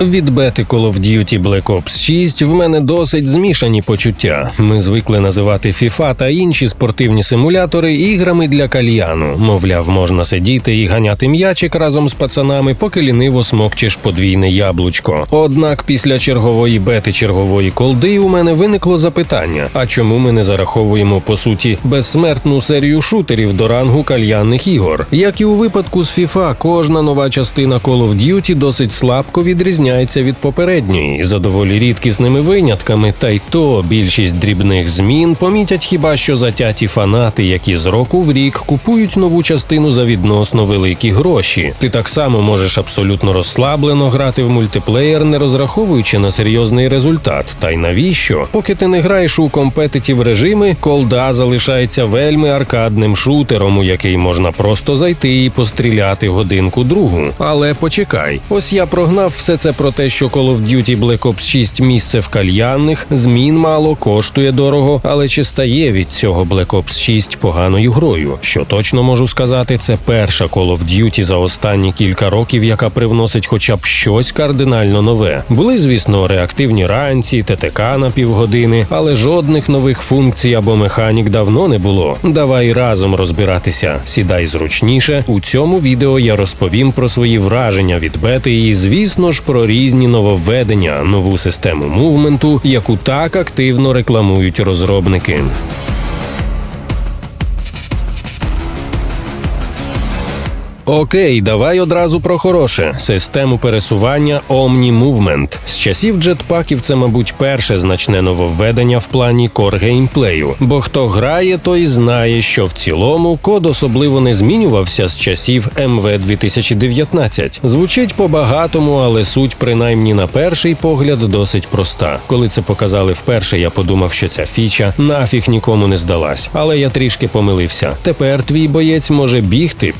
Від бети Call of Duty Black Ops 6 в мене досить змішані почуття. Ми звикли називати FIFA та інші спортивні симулятори іграми для кальяну. Мовляв, можна сидіти і ганяти м'ячик разом з пацанами, поки ліниво смокчеш подвійне яблучко. Однак після чергової бети чергової колди у мене виникло запитання: а чому ми не зараховуємо по суті безсмертну серію шутерів до рангу кальянних ігор? Як і у випадку з FIFA, кожна нова частина Call of Duty досить слабко відрізняється від попередньої за доволі рідкісними винятками, та й то більшість дрібних змін помітять хіба що затяті фанати, які з року в рік купують нову частину за відносно великі гроші. Ти так само можеш абсолютно розслаблено грати в мультиплеєр, не розраховуючи на серйозний результат. Та й навіщо? Поки ти не граєш у компетитів режими, колда залишається вельми аркадним шутером, у який можна просто зайти і постріляти годинку другу. Але почекай, ось я прогнав все це про те, що Call of Duty Black Ops 6 місце в кальянних, змін мало, коштує дорого, але чи стає від цього Black Ops 6 поганою грою? Що точно можу сказати, це перша Call of Duty за останні кілька років, яка привносить хоча б щось кардинально нове. Були, звісно, реактивні ранці, ТТК на півгодини, але жодних нових функцій або механік давно не було. Давай разом розбиратися. Сідай зручніше. У цьому відео я розповім про свої враження від бети і, звісно ж, про різні нововведення, нову систему мувменту, яку так активно рекламують розробники. Окей, давай одразу про хороше. Систему пересування Omni Movement. З часів джетпаків це, мабуть, перше значне нововведення в плані кор геймплею. Бо хто грає, той знає, що в цілому код особливо не змінювався з часів МВ 2019. Звучить по-багатому, але суть, принаймні на перший погляд, досить проста. Коли це показали вперше, я подумав, що ця фіча нафіг нікому не здалась. Але я трішки помилився. Тепер твій боєць може бігти,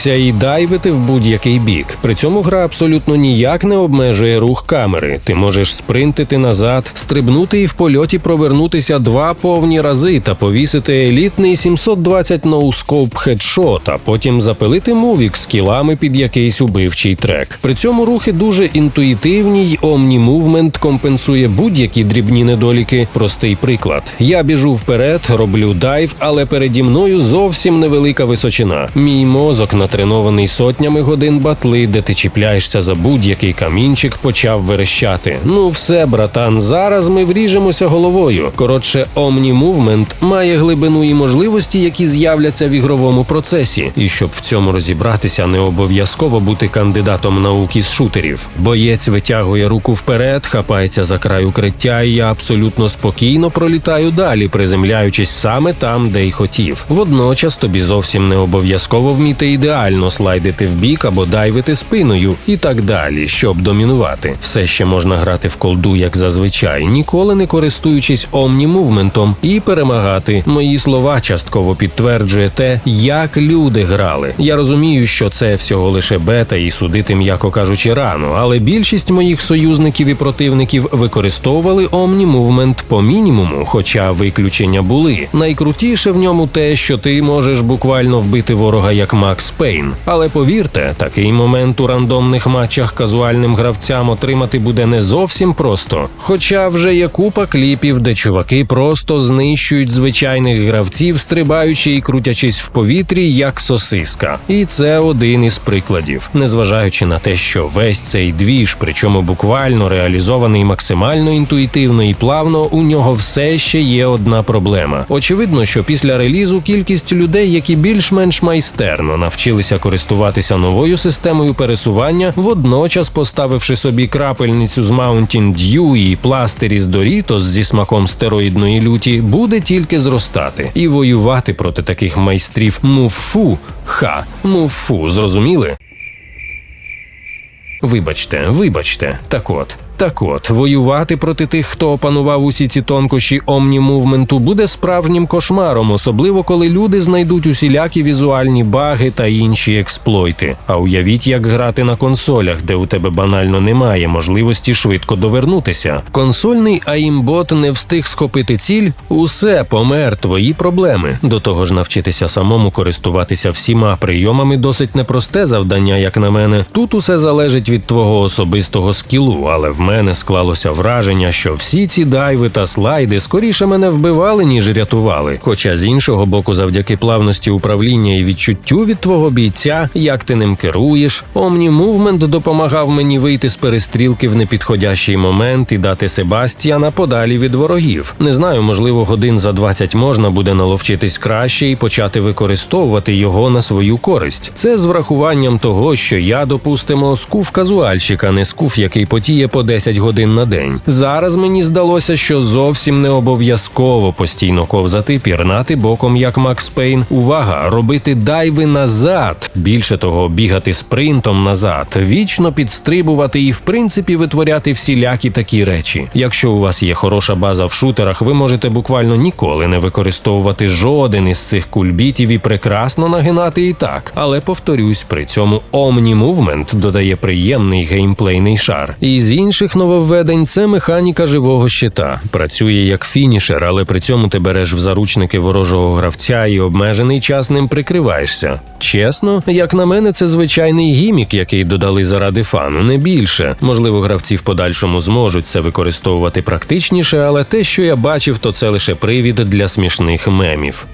підкочуватися і дайвити в будь-який бік. При цьому гра абсолютно ніяк не обмежує рух камери. Ти можеш спринтити назад, стрибнути і в польоті провернутися два повні рази та повісити елітний 720 ноускоп хедшот, а потім запилити мувік з кілами під якийсь убивчий трек. При цьому рухи дуже інтуїтивні й Movement компенсує будь-які дрібні недоліки. Простий приклад: я біжу вперед, роблю дайв, але переді мною зовсім невелика височина. Мій мозок натренований сотнями годин батли, де ти чіпляєшся за будь-який камінчик, почав верещати. Ну все, братан, зараз ми вріжемося головою. Коротше, Omni Movement має глибину і можливості, які з'являться в ігровому процесі. І щоб в цьому розібратися, не обов'язково бути кандидатом наук із шутерів. Боєць витягує руку вперед, хапається за край укриття, і я абсолютно спокійно пролітаю далі, приземляючись саме там, де й хотів. Водночас тобі зовсім не обов'язково вміти ідеально слайдити в бік або дайвити спиною і так далі, щоб домінувати. Все ще можна грати в колду, як зазвичай, ніколи не користуючись омні-мувментом і перемагати. Мої слова частково підтверджує те, як люди грали. Я розумію, що це всього лише бета, і судити, м'яко кажучи, рано, але більшість моїх союзників і противників використовували омні-мувмент по мінімуму, хоча виключення були. Найкрутіше в ньому те, що ти можеш буквально вбити ворога як Макс Пейн. Але повірте, такий момент у рандомних матчах казуальним гравцям отримати буде не зовсім просто. Хоча вже є купа кліпів, де чуваки просто знищують звичайних гравців, стрибаючи і крутячись в повітрі, як сосиска. І це один із прикладів, незважаючи на те, що весь цей двіж, причому буквально реалізований максимально інтуїтивно і плавно, у нього все ще є одна проблема. Очевидно, що після релізу кількість людей, які більш-менш майстерно навчилися користуватися новою системою пересування, водночас поставивши собі крапельницю з Mountain Dew і пластирі з Doritos зі смаком стероїдної люті, буде тільки зростати. І воювати проти таких майстрів муфу, ха, муфу, зрозуміли? Вибачте, вибачте, так от. Так от, воювати проти тих, хто опанував усі ці тонкощі омні-мувменту, буде справжнім кошмаром, особливо коли люди знайдуть усілякі візуальні баги та інші експлойти. А уявіть, як грати на консолях, де у тебе банально немає можливості швидко довернутися. Консольний аїмбот не встиг схопити ціль, усе помер, твої проблеми. До того ж, навчитися самому користуватися всіма прийомами досить непросте завдання, як на мене. Тут усе залежить від твого особистого скілу, але в мене склалося враження, що всі ці дайви та слайди скоріше мене вбивали, ніж рятували. Хоча з іншого боку, завдяки плавності управління і відчуттю від твого бійця, як ти ним керуєш, Omni Movement допомагав мені вийти з перестрілки в непідходящий момент і дати Себастьяна подалі від ворогів. Не знаю, можливо, годин за 20 можна буде наловчитись краще і почати використовувати його на свою користь. Це з врахуванням того, що я, допустимо, скуф казуальщика, не скуф, який потіє по 10 годин на день. Зараз мені здалося, що зовсім не обов'язково постійно ковзати, пірнати боком, як Макс Пейн. Увага, робити дайви назад. Більше того, бігати спринтом назад, вічно підстрибувати і, в принципі, витворяти всілякі такі речі. Якщо у вас є хороша база в шутерах, ви можете буквально ніколи не використовувати жоден із цих кульбітів і прекрасно нагинати і так. Але повторюсь, при цьому Omni Movement додає приємний геймплейний шар. І з інших нововведень це механіка живого щита. Працює як фінішер, але при цьому ти береш в заручники ворожого гравця і обмежений час ним прикриваєшся. Чесно, як на мене, це звичайний гімік, який додали заради фану, не більше. Можливо, гравці в подальшому зможуть це використовувати практичніше, але те, що я бачив, то це лише привід для смішних мемів.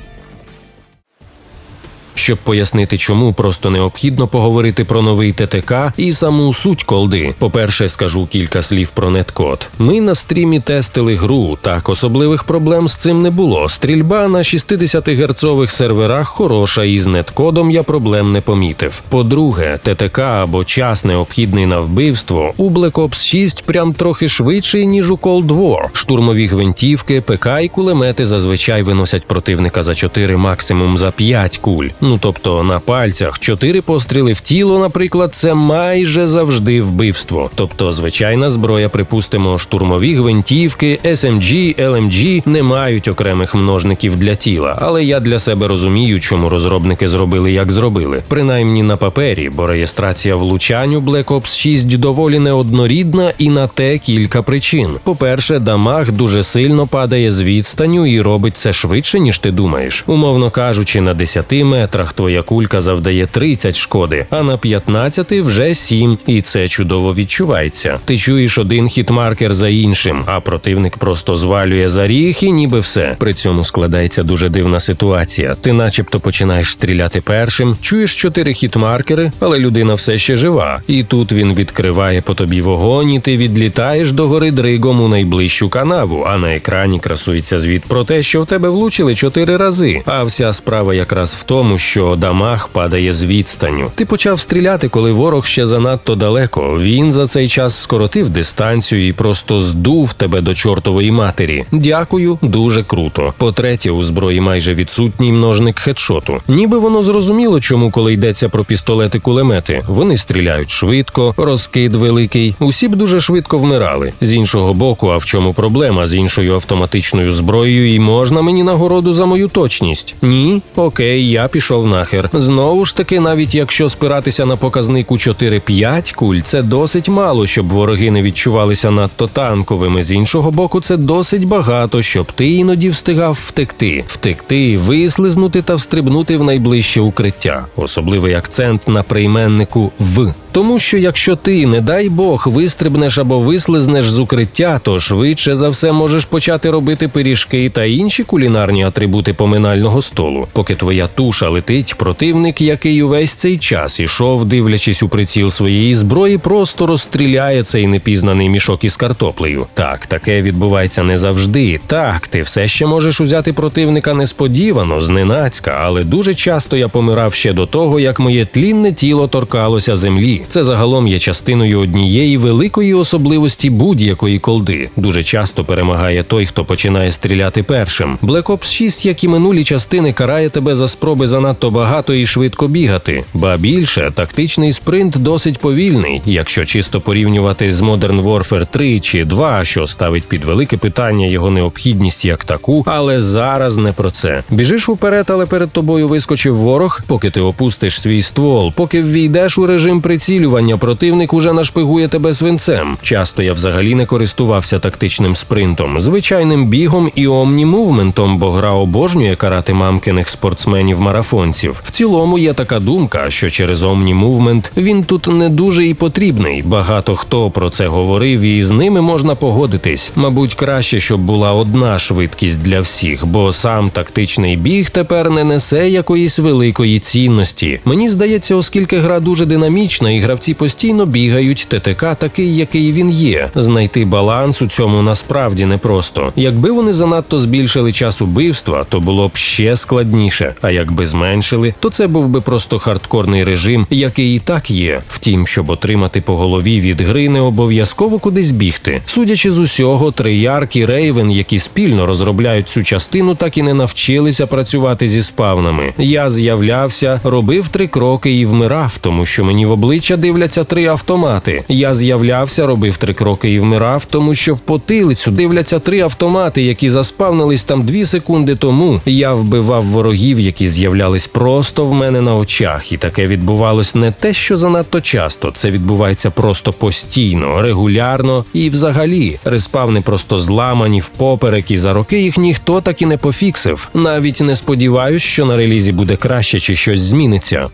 Щоб пояснити, чому просто необхідно поговорити про новий ТТК і саму суть колди. По-перше, скажу кілька слів про неткод. Ми на стрімі тестили гру, так особливих проблем з цим не було. Стрільба на 60 герцових серверах хороша, і з неткодом я проблем не помітив. По-друге, ТТК або час необхідний на вбивство у Black Ops 6 прям трохи швидший, ніж у Cold War. Штурмові гвинтівки, ПК і кулемети зазвичай виносять противника за 4, максимум за 5 куль. Ну тобто на пальцях чотири постріли в тіло, наприклад, це майже завжди вбивство. Тобто, звичайна зброя, припустимо, штурмові гвинтівки, SMG, LMG не мають окремих множників для тіла, але я для себе розумію, чому розробники зробили як зробили. Принаймні на папері, бо реєстрація влучань у Black Ops 6 доволі неоднорідна і на те кілька причин. По-перше, дамаг дуже сильно падає з відстаню і робить це швидше, ніж ти думаєш. Умовно кажучи, на 10 метрах твоя кулька завдає 30 шкоди, а на 15 вже 7, і це чудово відчувається. Ти чуєш один хітмаркер за іншим, а противник просто звалює за ріг і ніби все. При цьому складається дуже дивна ситуація. Ти, начебто, починаєш стріляти першим, чуєш чотири хітмаркери, але людина все ще жива. І тут він відкриває по тобі вогонь, і ти відлітаєш до гори дригом у найближчу канаву. А на екрані красується звіт про те, що в тебе влучили чотири рази. А вся справа якраз в тому, що що дамаг падає з відстаню. Ти почав стріляти, коли ворог ще занадто далеко. Він за цей час скоротив дистанцію і просто здув тебе до чортової матері. Дякую, дуже круто. По-третє, у зброї майже відсутній множник хедшоту. Ніби воно зрозуміло, чому, коли йдеться про пістолети кулемети. Вони стріляють швидко, розкид великий. Усі б дуже швидко вмирали. З іншого боку, а в чому проблема з іншою автоматичною зброєю, і можна мені нагороду за мою точність? Ні, окей, я пішов нахер. Знову ж таки, навіть якщо спиратися на показнику 4-5 куль, це досить мало, щоб вороги не відчувалися надто танковими. З іншого боку, це досить багато, щоб ти іноді встигав втекти, втекти, вислизнути та встрибнути в найближче укриття. Особливий акцент на прийменнику в. Тому що якщо ти, не дай Бог, вистрибнеш або вислизнеш з укриття, то швидше за все можеш почати робити пиріжки та інші кулінарні атрибути поминального столу, поки твоя туша летить, противник, який увесь цей час ішов, дивлячись у приціл своєї зброї, просто розстріляє цей непізнаний мішок із картоплею. Так, таке відбувається не завжди. Так, ти все ще можеш узяти противника несподівано, зненацька, але дуже часто я помирав ще до того, як моє тлінне тіло торкалося землі. Це загалом є частиною однієї великої особливості будь-якої колди. Дуже часто перемагає той, хто починає стріляти першим. Black Ops 6, як і минулі частини, карає тебе за спроби занадто багато і швидко бігати. Ба більше, тактичний спринт досить повільний, якщо чисто порівнювати з Modern Warfare 3 чи 2, що ставить під велике питання його необхідність як таку, але зараз не про це. Біжиш уперед, але перед тобою вискочив ворог, поки ти опустиш свій ствол, поки ввійдеш у режим прицілювання, противник уже нашпигує тебе свинцем. Часто я взагалі не користувався тактичним спринтом, звичайним бігом і омні-мувментом, бо гра обожнює карати мамкиних спортсменів-марафонців. В цілому є така думка, що через омні-мувмент він тут не дуже і потрібний. Багато хто про це говорив, і з ними можна погодитись. Мабуть, краще, щоб була одна швидкість для всіх, бо сам тактичний біг тепер не несе якоїсь великої цінності. Мені здається, оскільки гра дуже динамічна, і гравці постійно бігають, ТТК такий, який він є. Знайти баланс у цьому насправді непросто. Якби вони занадто збільшили час убивства, то було б ще складніше. А якби зменшили, то це був би просто хардкорний режим, який і так є. Втім, щоб отримати по голові від гри, не обов'язково кудись бігти. Судячи з усього, Трейарк і Рейвен, які спільно розробляють цю частину, так і не навчилися працювати зі спавнами. Я з'являвся, робив три кроки і вмирав, тому що мені в обличчя дивляться три автомати. Я з'являвся, робив три кроки і вмирав, тому що в потилицю дивляться три автомати, які заспавнились там дві секунди тому. Я вбивав ворогів, які з'являлись просто в мене на очах, і таке відбувалось не те, що занадто часто. Це відбувається просто постійно, регулярно і взагалі респавни просто зламані впоперек, і за роки їх ніхто так і не пофіксив. Навіть не сподіваюсь, що на релізі буде краще чи щось зміниться.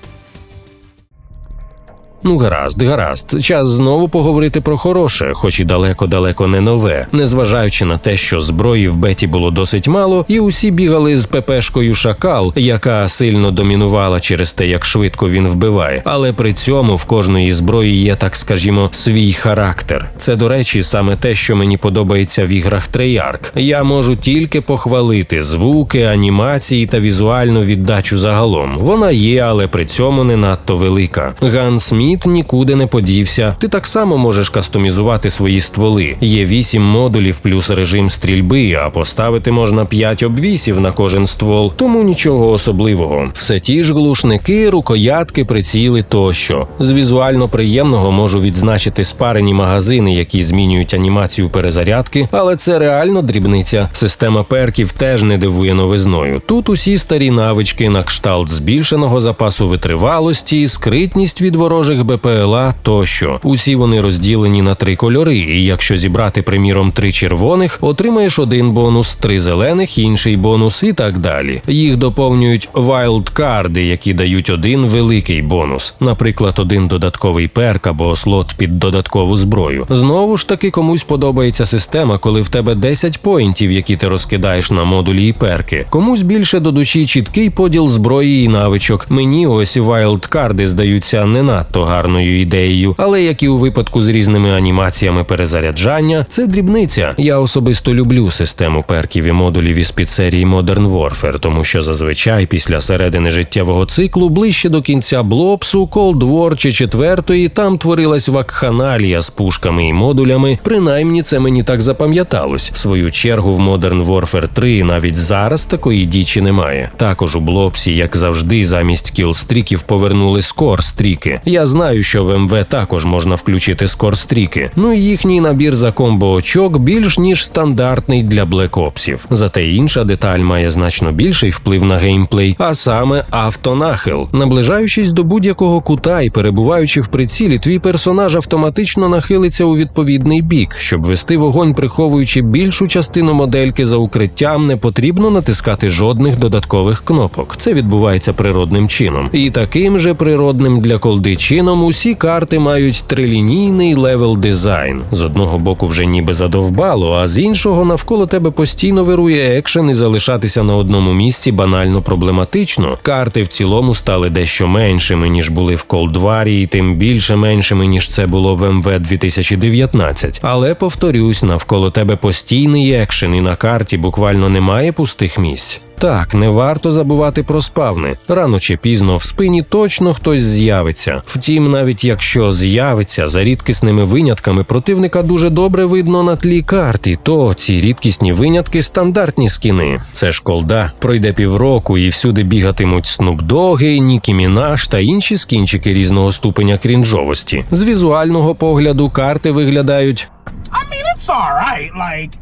Ну, гаразд, гаразд. Час знову поговорити про хороше, хоч і далеко-далеко не нове, незважаючи на те, що зброї в беті було досить мало, і усі бігали з ППшкою Шакал, яка сильно домінувала через те, як швидко він вбиває. Але при цьому в кожної зброї є, так скажімо, свій характер. Це, до речі, саме те, що мені подобається в іграх Treyarch. Я можу тільки похвалити звуки, анімації та візуальну віддачу загалом. Вона є, але при цьому не надто велика. Ган Сміт нікуди не подівся. Ти так само можеш кастомізувати свої стволи. Є 8 модулів плюс режим стрільби, а поставити можна 5 обвісів на кожен ствол, тому нічого особливого. Все ті ж глушники, рукоятки, приціли тощо. З візуально приємного можу відзначити спарені магазини, які змінюють анімацію перезарядки, але це реально дрібниця. Система перків теж не дивує новизною. Тут усі старі навички на кшталт збільшеного запасу витривалості, скритність від ворожих БПЛА тощо. Усі вони розділені на три кольори. І якщо зібрати, приміром, три червоних, отримаєш один бонус, три зелених, інший бонус і так далі. Їх доповнюють вайлдкарди, які дають один великий бонус, наприклад, один додатковий перк або слот під додаткову зброю. Знову ж таки, комусь подобається система, коли в тебе 10 поінтів, які ти розкидаєш на модулі і перки. Комусь більше до душі чіткий поділ зброї і навичок. Мені ось вайлдкарди здаються не надто гарною ідеєю, але як і у випадку з різними анімаціями перезаряджання, це дрібниця. Я особисто люблю систему перків і модулів із підсерії Modern Warfare, тому що зазвичай після середини життєвого циклу, ближче до кінця блопсу, Cold War чи четвертої, там творилась вакханалія з пушками і модулями. Принаймні це мені так запам'яталось. В свою чергу в Modern Warfare 3 навіть зараз такої дічі немає. Також у блопсі, як завжди, замість кілстріків повернули скор стріки. Я знаю, що в МВ також можна включити скор стріки. Ну і їхній набір за комбо очок більш ніж стандартний для блекопсів. Зате інша деталь має значно більший вплив на геймплей, а саме автонахил. Наближаючись до будь-якого кута і перебуваючи в прицілі, твій персонаж автоматично нахилиться у відповідний бік, щоб вести вогонь, приховуючи більшу частину модельки за укриттям, не потрібно натискати жодних додаткових кнопок. Це відбувається природним чином, і таким же природним для колди чином усі карти мають трилінійний левел дизайн. З одного боку вже ніби задовбало, а з іншого навколо тебе постійно вирує екшен, і залишатися на одному місці банально проблематично. Карти в цілому стали дещо меншими ніж були в Колдварі, і тим більше меншими ніж це було в МВ 2019. Але повторюсь, навколо тебе постійний екшен, і на карті буквально немає пустих місць. Так, не варто забувати про спавни. Рано чи пізно в спині точно хтось з'явиться. Втім, навіть якщо з'явиться, за рідкісними винятками противника дуже добре видно на тлі карти, то ці рідкісні винятки стандартні скіни. Це ж колда. Пройде півроку і всюди бігатимуть снупдоги, Нікі Мінаш та інші скінчики різного ступеня крінжовості. З візуального погляду карти виглядають I mean, it's alright, like.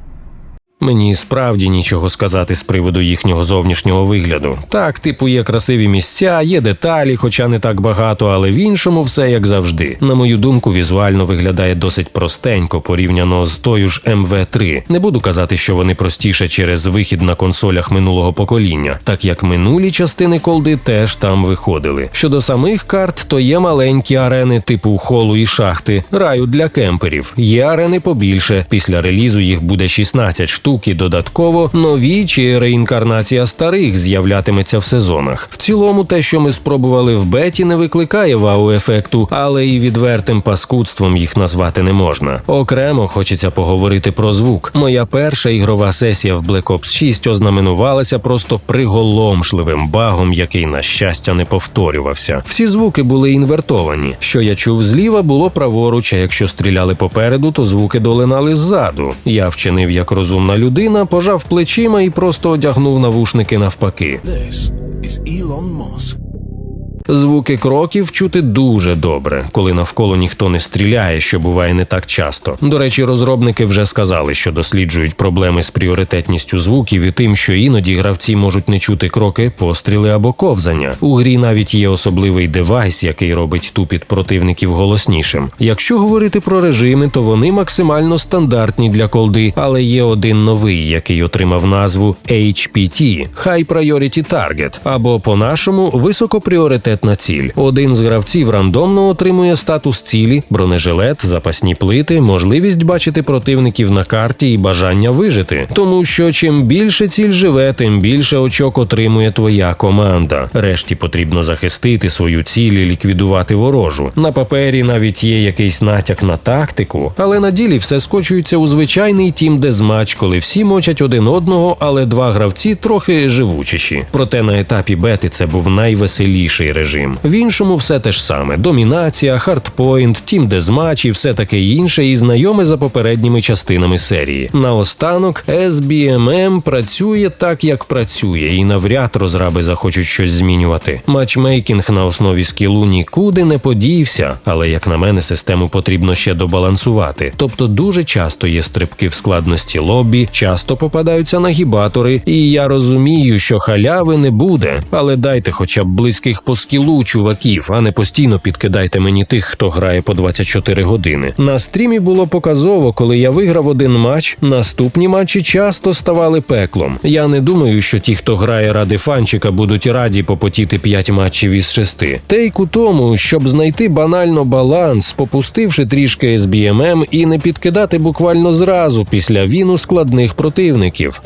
Мені справді нічого сказати з приводу їхнього зовнішнього вигляду. Так, типу, є красиві місця, є деталі, хоча не так багато, але в іншому все як завжди. На мою думку, візуально виглядає досить простенько порівняно з тою ж МВ3. Не буду казати, що вони простіше через вихід на консолях минулого покоління, так як минулі частини колди теж там виходили. Щодо самих карт, то є маленькі арени типу холу і шахти, раю для кемперів. Є арени побільше. Після релізу їх буде 16 штук і додатково нові чи реінкарнація старих з'являтиметься в сезонах. В цілому, те, що ми спробували в беті, не викликає вау-ефекту, але і відвертим паскудством їх назвати не можна. Окремо хочеться поговорити про звук. Моя перша ігрова сесія в Black Ops 6 ознаменувалася просто приголомшливим багом, який на щастя не повторювався. Всі звуки були інвертовані. Що я чув зліва, було праворуч. А якщо стріляли попереду, то звуки долинали ззаду. Я вчинив як розумна людина, пожав плечима і просто одягнув навушники навпаки. This is Elon Musk. Звуки кроків чути дуже добре, коли навколо ніхто не стріляє, що буває не так часто. До речі, розробники вже сказали, що досліджують проблеми з пріоритетністю звуків і тим, що іноді гравці можуть не чути кроки, постріли або ковзання. У грі навіть є особливий девайс, який робить тупіт противників голоснішим. Якщо говорити про режими, то вони максимально стандартні для колди, але є один новий, який отримав назву HPT – High Priority Target, або по-нашому високопріоритетна ціль. Один з гравців рандомно отримує статус цілі, бронежилет, запасні плити, можливість бачити противників на карті і бажання вижити. Тому що чим більше ціль живе, тим більше очок отримує твоя команда. Решті потрібно захистити свою ціль і ліквідувати ворожу. На папері навіть є якийсь натяк на тактику, але на ділі все скочується у звичайний тім дезматч, коли всі мочать один одного, але два гравці трохи живучіші. Проте на етапі бети це був найвеселіший режим. В іншому все те ж саме: домінація, хардпойнт, тім дезматч і все таке інше, і знайоме за попередніми частинами серії. Наостанок SBMM працює так, як працює, і навряд розраби захочуть щось змінювати. Матчмейкінг на основі скілу нікуди не подівся, але як на мене, систему потрібно ще добалансувати. Тобто дуже часто є стрибки в складності лобі, часто попадаються нагібатори, і я розумію, що халяви не буде, але дайте хоча б близьких по скілу чуваків, а не постійно підкидайте мені тих, хто грає по 24 години. На стрімі було показово, коли я виграв один матч. Наступні матчі часто ставали пеклом. Я не думаю, що ті, хто грає ради фанчика, будуть раді попотіти 5 матчів із 6. Тейк у тому, щоб знайти банально баланс, попустивши трішки SBMM і не підкидати буквально зразу після віну складних противників.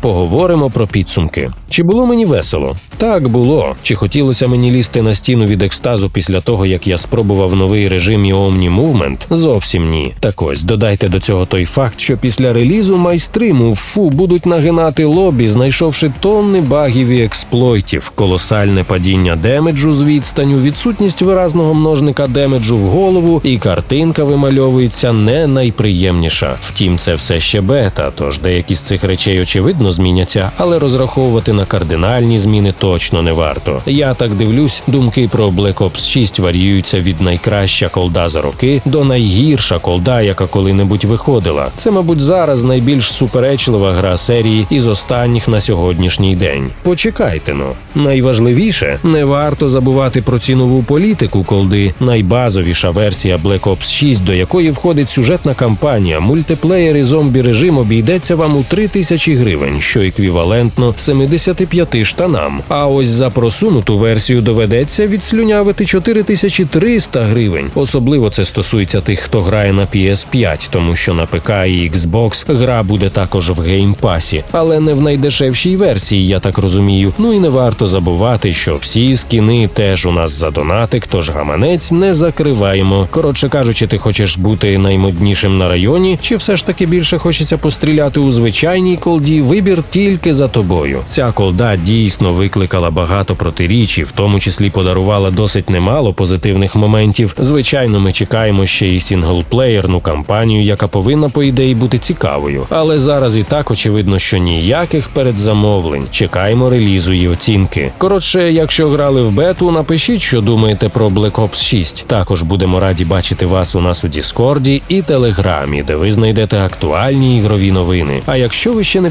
Поговоримо про підсумки. Чи було мені весело? Так було. Чи хотілося мені лізти на стіну від екстазу після того, як я спробував новий режим і Omni Movement? Зовсім ні. Так ось додайте до цього той факт, що після релізу майстри фу будуть нагинати лобі, знайшовши тонни багів і експлойтів, колосальне падіння демеджу з відстаню, відсутність виразного множника демеджу в голову, і картинка вимальовується не найприємніша. Втім, це все ще бета, тож деякі з цих речей очевидно зміняться, але розраховувати на кардинальні зміни точно не варто. Я так дивлюсь, думки про Black Ops 6 варіюються від найкраща колда за роки до найгірша колда, яка коли-небудь виходила. Це, мабуть, зараз найбільш суперечлива гра серії із останніх на сьогоднішній день. Почекайте но. Найважливіше, не варто забувати про цінову політику колди. Найбазовіша версія Black Ops 6, до якої входить сюжетна кампанія, мультиплеєр і зомбі режим обійдеться вам у 3000 гривень, що еквівалентно 75 штанам. А ось за просунуту версію доведеться відслюнявити 4300 гривень. Особливо це стосується тих, хто грає на PS5, тому що на ПК і Xbox гра буде також в геймпасі, але не в найдешевшій версії, я так розумію. Ну і не варто забувати, що всі скіни теж у нас за донатик, тож гаманець не закриваємо. Коротше кажучи, ти хочеш бути наймоднішим на районі, чи все ж таки більше хочеться постріляти у звичайній колді? Вибір тільки за тобою. Ця колда дійсно викликала багато протиріч, і в тому числі подарувала досить немало позитивних моментів. Звичайно, ми чекаємо ще й сінглплеєрну кампанію, яка повинна по ідеї бути цікавою. Але зараз і так очевидно, що ніяких передзамовлень. Чекаємо релізу і оцінки. Коротше, якщо грали в бету, напишіть, що думаєте про Black Ops 6. Також будемо раді бачити вас у нас у Діскорді і Телеграмі, де ви знайдете актуальні ігрові новини. А якщо ви ще не